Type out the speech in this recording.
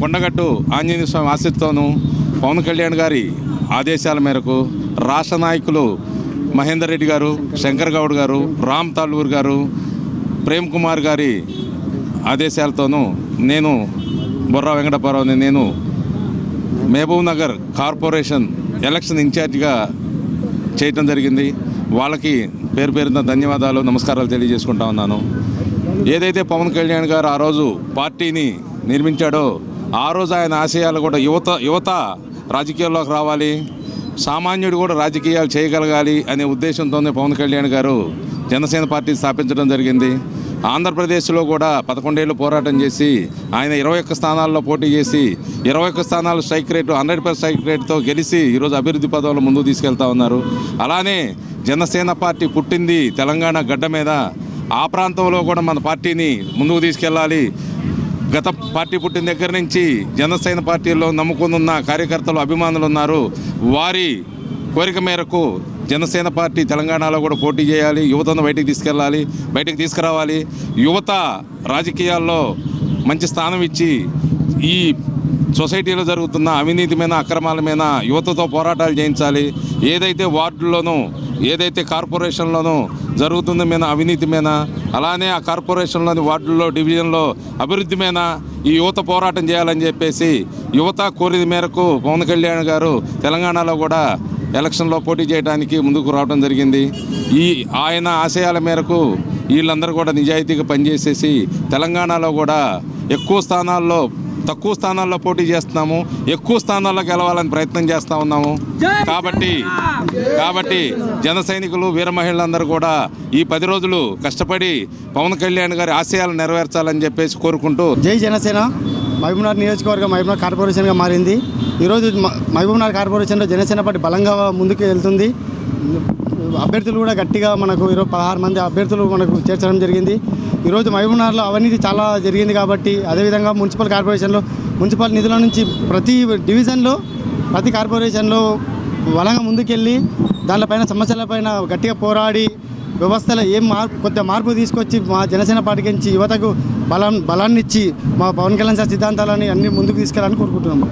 కొండగట్టు ఆంజనేయ స్వామి ఆశీస్సుతోనూ పవన్ కళ్యాణ్ గారి ఆదేశాల మేరకు రాష్ట్ర నాయకులు మహేందర్ రెడ్డి గారు శంకర్ గౌడ్ గారు రామ్ తాలూర్ గారు ప్రేమ్ కుమార్ గారి ఆదేశాలతోనూ నేను బొర్రా వెంకటప్పారావుని నేను మహబూబ్ నగర్ కార్పొరేషన్ ఎలక్షన్ ఇన్ఛార్జిగా చేయటం జరిగింది. వాళ్ళకి పేరు పేరున ధన్యవాదాలు నమస్కారాలు తెలియజేసుకుంటా ఉన్నాను. ఏదైతే పవన్ కళ్యాణ్ గారు ఆ రోజు పార్టీని నిర్మించాడో ఆ రోజు ఆయన ఆశయాలు కూడా యువత యువత రాజకీయాల్లోకి రావాలి. సామాన్యుడు కూడా రాజకీయాలు చేయగలగాలి అనే ఉద్దేశంతోనే పవన్ కళ్యాణ్ గారు జనసేన పార్టీ స్థాపించడం జరిగింది. ఆంధ్రప్రదేశ్లో కూడా పదకొండేళ్ళు పోరాటం చేసి ఆయన ఇరవై ఒక్క స్థానాల్లో పోటీ చేసి ఇరవై ఒక్క స్థానాలు strike rate hundred percent strike రేటుతో గెలిచి ఈరోజు అభివృద్ధి పదవులు ముందుకు తీసుకెళ్తా ఉన్నారు. అలానే జనసేన పార్టీ పుట్టింది తెలంగాణ గడ్డ మీద. ఆ ప్రాంతంలో కూడా మన పార్టీని ముందుకు తీసుకెళ్ళాలి. గత పార్టీ పుట్టిన దగ్గర నుంచి జనసేన పార్టీలో నమ్ముకునున్న కార్యకర్తలు అభిమానులు ఉన్నారు. వారి కోరిక మేరకు జనసేన పార్టీ తెలంగాణలో కూడా పోటీ చేయాలి యువతను బయటికి తీసుకెళ్ళాలి బయటికి తీసుకురావాలి. యువత రాజకీయాల్లో మంచి స్థానం ఇచ్చి ఈ సొసైటీలో జరుగుతున్న అవినీతి మీద అక్రమాల మీద యువతతో పోరాటాలు చేయించాలి. ఏదైతే వార్డుల్లోనూ ఏదైతే కార్పొరేషన్లోనూ జరుగుతుంది మీద అవినీతి మీద అలానే ఆ కార్పొరేషన్లోని వార్డుల్లో డివిజన్లో అభివృద్ధి మీద ఈ యువత పోరాటం చేయాలని చెప్పేసి యువత కోరిన మేరకు పవన్ కళ్యాణ్ గారు తెలంగాణలో కూడా ఎలక్షన్లో పోటీ చేయడానికి ముందుకు రావడం జరిగింది. ఈ ఆయన ఆశయాల మేరకు వీళ్ళందరూ కూడా నిజాయితీగా పనిచేసేసి తెలంగాణలో కూడా ఎక్కువ స్థానాల్లో తక్కువ స్థానాల్లో పోటీ చేస్తున్నాము ఎక్కువ స్థానాల్లో గెలవాలని ప్రయత్నం చేస్తూ ఉన్నాము. కాబట్టి కాబట్టి జన సైనికులు వీర మహిళలందరూ కూడా ఈ పది రోజులు కష్టపడి పవన్ కళ్యాణ్ గారి ఆశయాలు నెరవేర్చాలని చెప్పేసి కోరుకుంటూ జై జనసేన. మహబూబ్నగర్ నియోజకవర్గం మహబూబ్నగర్ కార్పొరేషన్గా మారింది. ఈరోజు మహబూబ్నగర్ కార్పొరేషన్లో జనసేన పార్టీ బలంగా ముందుకు వెళ్తుంది. అభ్యర్థులు కూడా గట్టిగా మనకు ఈరోజు పదహారు మంది అభ్యర్థులు మనకు చేర్చడం జరిగింది. ఈరోజు మహబూబ్నగర్లో అవినీతి చాలా జరిగింది కాబట్టి అదేవిధంగా మున్సిపల్ కార్పొరేషన్లో మున్సిపల్ నిధుల నుంచి ప్రతి డివిజన్లో ప్రతి కార్పొరేషన్లో బలంగా ముందుకెళ్ళి దానిపైన సమస్యలపైన గట్టిగా పోరాడి వ్యవస్థలో ఏం మార్పు కొద్దిగా మార్పు తీసుకొచ్చి మా జనసేన పార్టీకి నుంచి యువతకు బలం బలాన్ని ఇచ్చి మా పవన్ కళ్యాణ్ సార్ సిద్ధాంతాలని అన్ని ముందుకు తీసుకెళ్ళాలని కోరుకుంటున్నాము